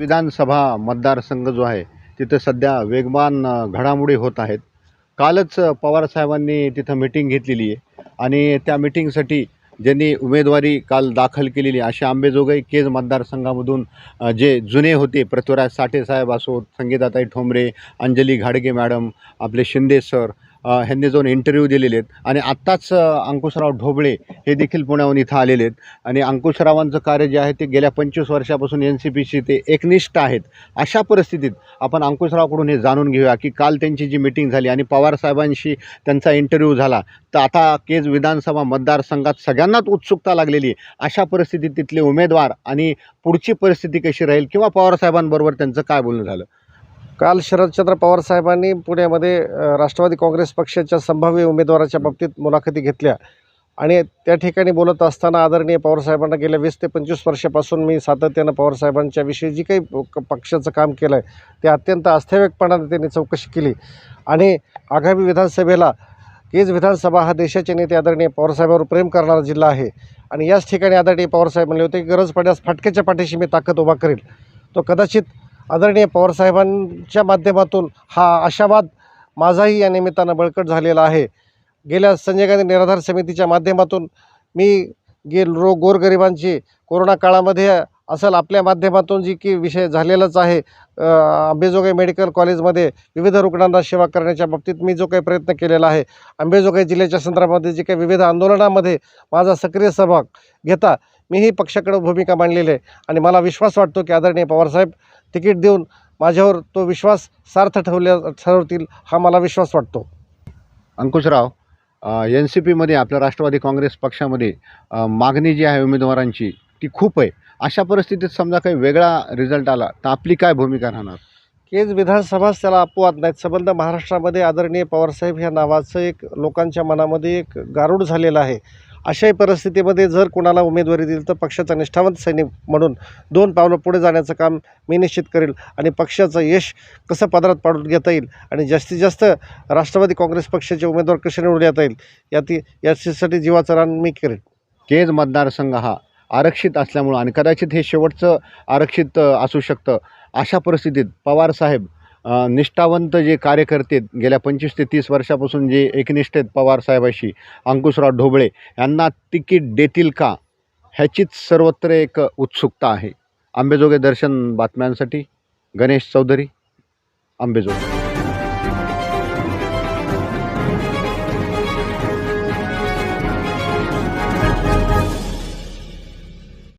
विधानसभा मतदारसंघ जो आहे तिथं सध्या वेगवान घडामोडी होत आहेत. कालच पवारसाहेबांनी तिथं मिटिंग घेतलेली आहे. आणि त्या मिटिंगसाठी ज्यांनी उमेदवारी काल दाखल केलेली असे आंबेजोगाई केज मतदारसंघामधून जे जुने होते पृथ्वीराज साठे साहेब असोत संगीताताई ठोंबरे अंजली घाडगे मॅडम आपले शिंदे सर ह्यांनी जाऊन इंटरव्ह्यू दिलेले आहेत. आणि आत्ताच अंकुशराव ढोबळे हे देखील पुण्याहून इथं आलेले आहेत. आणि अंकुशरावांचं कार्य जे आहे ते गेल्या पंचवीस वर्षापासून एन सी पीशी ते एकनिष्ठ आहेत. अशा परिस्थितीत आपण अंकुशरावकडून हे जाणून घेऊया की काल त्यांची जी मिटिंग झाली आणि पवारसाहेबांशी त्यांचा इंटरव्ह्यू झाला तर आता केज विधानसभा मतदारसंघात सगळ्यांनाच उत्सुकता लागलेली अशा परिस्थितीत तिथले उमेदवार आणि पुढची परिस्थिती कशी राहील किंवा पवारसाहेबांबरोबर त्यांचं काय बोलणं झालं? काल शरदचंद्र पवार साहेबांनी पुण्यामध्ये राष्ट्रवादी काँग्रेस पक्षाच्या संभाव्य उमेदवाराच्या बाबतीत मुलाखती घेतल्या. आणि त्या ठिकाणी बोलत असताना आदरणीय पवारसाहेबांना गेल्या वीस ते पंचवीस वर्षापासून मी सातत्यानं पवारसाहेबांच्या विषयी जी काही प- पक्षाचं काम केलं आहे ते अत्यंत आस्थाव्यकपणाने त्यांनी चौकशी केली. आणि आगामी विधानसभेला केज विधानसभा हा देशाचे नेते आदरणीय पवारसाहेबांवर प्रेम करणारा जिल्हा आहे. आणि याच ठिकाणी आदरणीय पवारसाहेब म्हणले होते की गरज पडल्यास फाटक्याच्या पाठीशी मी ताकद उभा करेल तो कदाचित आदरणीय पवारसाहेबांच्या माध्यमातून हा आशावाद माझाही या निमित्तानं बळकट झालेला आहे. गेल्या संजय गांधी निराधार समितीच्या माध्यमातून मी गे रो गोरगरिबांची कोरोना काळामध्ये असेल आपल्या माध्यमातून जी की विषय झालेलाच आहे. अंबेजोगाई आंबेजोगाई मेडिकल कॉलेजमध्ये विविध रुग्णांना सेवा करण्याच्या बाबतीत मी जो काही प्रयत्न केलेला आहे आंबेजोगाई जिल्ह्याच्या संदर्भामध्ये जे काही विविध आंदोलनामध्ये माझा सक्रिय सहभाग घेता मीही पक्षाकडे भूमिका मांडलेली आहे. आणि मला विश्वास वाटतो की आदरणीय पवारसाहेब तिकीट देऊन माझ्यावर तो विश्वास सार्थ ठेवल्या ठरवतील हा मला विश्वास वाटतो. अंकुशराव एन सी पीमध्ये आपल्या राष्ट्रवादी काँग्रेस पक्षामध्ये मागणी जी आहे उमेदवारांची ती खूप आहे. अशा परिस्थितीत समजा काही वेगळा रिझल्ट आला तर आपली काय भूमिका राहणार? केज विधानसभाच त्याला अपवाद नाहीत. संबंध महाराष्ट्रामध्ये आदरणीय पवारसाहेब ह्या नावाचं एक लोकांच्या मनामध्ये एक गारूड झालेलं आहे. अशाही परिस्थितीमध्ये जर कोणाला उमेदवारी दिली तर पक्षाचा निष्ठावंत सैनिक म्हणून दोन पावलं पुढे जाण्याचं काम मी निश्चित करेल आणि पक्षाचं यश कसं पदरात पाडून घेता येईल आणि जास्तीत जास्त राष्ट्रवादी काँग्रेस पक्षाचे उमेदवार कसे निवडून येता येईल याती याच्यासाठी जीवाचं रान मी करेन केज मतदारसंघ हा आरक्षित असल्यामुळं आणि कदाचित हे शेवटचं आरक्षित असू शकतं. अशा परिस्थितीत पवारसाहेब साहेब निष्ठावंत जे कार्यकर्ते आहेत, गेल्या पंचवीस ते तीस वर्षापासून जे एकनिष्ठ आहेत पवारसाहेबाशी अंकुशराव ढोबळे यांना तिकीट देतील का? ह्याचीच सर्वत्र एक उत्सुकता आहे. आंबेजोगे दर्शन बातम्यांसाठी गणेश चौधरी आंबेजोगे